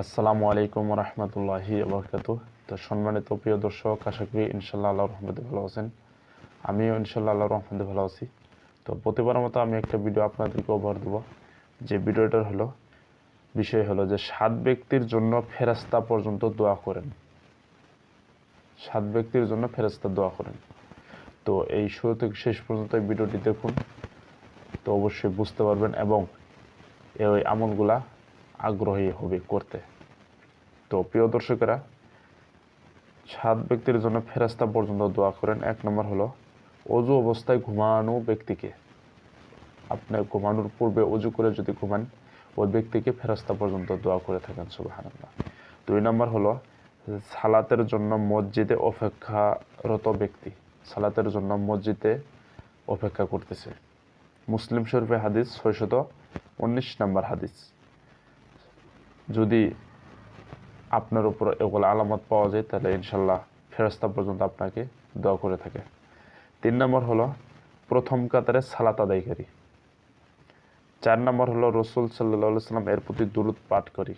আসসালামু আলাইকুম রহমতুল্লাহি আবরকাত তো সম্মানিত প্রিয় দর্শক, আশা করি ইনশাল্লাহ আল্লাহ রহমতে ভালো আছেন। আমিও ইনশাল্লাহ আল্লাহ রহমতে ভালো আছি। তো প্রতিবার মতো আমি একটা ভিডিও আপনাদেরকে উপহার দেবো। যে ভিডিওটার হলো, বিষয় হলো যে সাত ব্যক্তির জন্য ফেরাস্তা পর্যন্ত দোয়া করেন। সাত ব্যক্তির জন্য ফেরাস্তা দোয়া করেন। তো এই শুরু থেকে শেষ পর্যন্ত এই ভিডিওটি দেখুন। তো অবশ্যই বুঝতে পারবেন এবং এই আমলগুলা আগ্রহী হবে করতে। তো প্রিয় দর্শকেরা, সাত ব্যক্তির জন্য ফেরাস্তা পর্যন্ত দোয়া করেন। এক নম্বর হলো, অজু অবস্থায় ঘুমানো ব্যক্তিকে। আপনি ঘুমানোর পূর্বে অজু করে যদি ঘুমান, ওই ব্যক্তিকে ফেরাস্তা পর্যন্ত দোয়া করে থাকেন সুবাহান্লাহ দুই নম্বর হলো, সালাতের জন্য মসজিদে অপেক্ষারত ব্যক্তি সালাতের জন্য মসজিদে অপেক্ষা করতেছে। মুসলিম শরীফে হাদিস ছয়শত উনিশ নম্বর হাদিস। যদি আপনার উপর এগুলো আলামত পাওয়া যায়, তাহলে ইনশাল্লাহ ফেরস্তা পর্যন্ত আপনাকে দোয়া করে থাকে। তিন নম্বর হলো, প্রথম কাতারে সালাত আদায়কারী চার নম্বর হলো, রসুল সাল্লা সাল্লাম এর প্রতি দূরত পাঠ করি।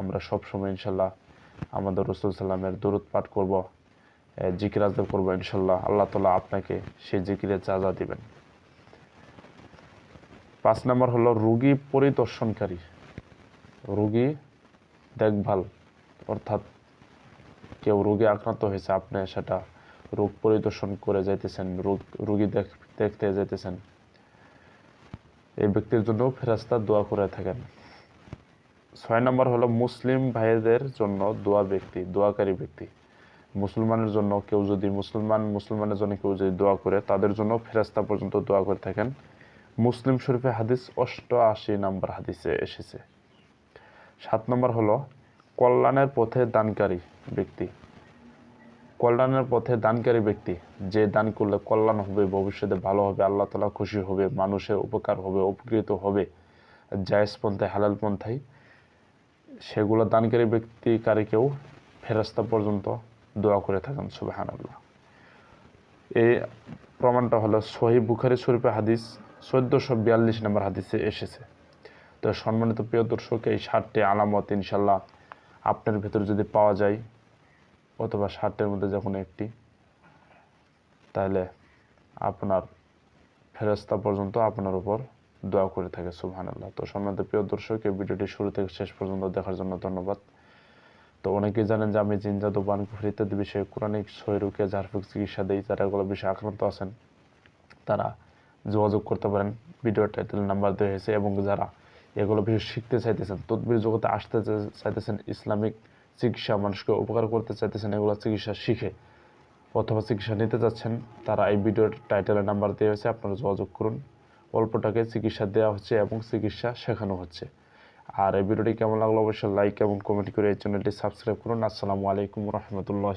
আমরা সবসময় ইনশাল্লাহ আমাদের রসুল সাল্লামের দূরত পাঠ করব জিকির আজব করব ইনশাল্লাহ। আল্লাহ তালা আপনাকে সেই জিকিরে চাজা দিবেন। পাঁচ নম্বর হলো, রুগী পরিদর্শনকারী। রুগী দেখভাল, অর্থাৎ কেউ রোগে আক্রান্ত হয়েছে, আপনি সেটা রোগ পরিদর্শন করে যাইতেছেন, রোগ, রুগী দেখতে যাইতেছেন। এই ব্যক্তির জন্য ফেরাস্তা দোয়া করে থাকেন। ছয় নম্বর হলো মুসলিম ভাইদের জন্য দোয়া ব্যক্তি, দোয়াকারী ব্যক্তি। মুসলমানের জন্য কেউ যদি মুসলমান, মুসলমানের জন্য কেউ যদি দোয়া করে, তাদের জন্য ফেরাস্তা পর্যন্ত দোয়া করে থাকেন। মুসলিম শরীফে হাদিস অষ্টআশি নম্বর হাদিসে এসেছে। সাত নম্বর হলো, কল্যাণের পথে দানকারী ব্যক্তি। কল্যাণের পথে দানকারী ব্যক্তি, যে দান করলে কল্যাণ হবে, ভবিষ্যতে ভালো হবে, আল্লাহ তালা খুশি হবে, মানুষের উপকার হবে, উপকৃত হবে, জায়েজ পন্থায়, হালাল পন্থায়, সেগুলো দানকারী ব্যক্তিকারীকেও ফেরাস্তা পর্যন্ত দোয়া করে থাকেন সুবাহান আল্লাহ এই প্রমাণটা হলো সহি বুখারি শরীফে হাদিস, চোদ্দোশো বিয়াল্লিশ নম্বর হাদিসে এসেছে। তো সম্মানিত প্রিয় দর্শক, এই ষাটটি আলামত ইনশাল্লাহ আপনার ভেতর যদি পাওয়া যায়, অথবা ষাটটির মধ্যে যখন একটি, তাহলে আপনার ফেরস্তা পর্যন্ত আপনার উপর দোয়া করে থাকে সুবহান আল্লাহ তো সম্মানিত প্রিয় দর্শক, এই ভিডিওটি শুরু থেকে শেষ পর্যন্ত দেখার জন্য ধন্যবাদ। তো অনেকেই জানেন যে আমি জিনজাদু বানকুফর ইত্যাদি বিষয়ে কোরআনিক শরীরকে ঝাড়ফুক চিকিৎসা দিই, যারা এগুলো বিষয়ে আক্রান্ত আছেন, তারা যোগাযোগ করতে পারেন। ভিডিও টাইটেল নাম্বার দেওয়া হয়েছে এবং যারা এগুলো বিষয় শিখতে চাইতেছেন, তদবির জগতে আসতে চাইতেছেন, ইসলামিক চিকিৎসা মানুষকে উপকার করতে চাইতেছেন, এগুলো চিকিৎসা শিখে অথবা চিকিৎসা নিতে যাচ্ছেন, তারা এই ভিডিওর টাইটেলের নাম্বার দেওয়া হয়েছে, আপনারা যোগাযোগ করুন। অল্প টাকায় চিকিৎসা দেওয়া হচ্ছে এবং চিকিৎসা শেখানো হচ্ছে। আর এই ভিডিওটি কেমন লাগল অবশ্যই লাইক এবং কমেন্ট করে এই চ্যানেলটি সাবস্ক্রাইব করুন। আসসালামু আলাইকুম রহমতুল্লাহ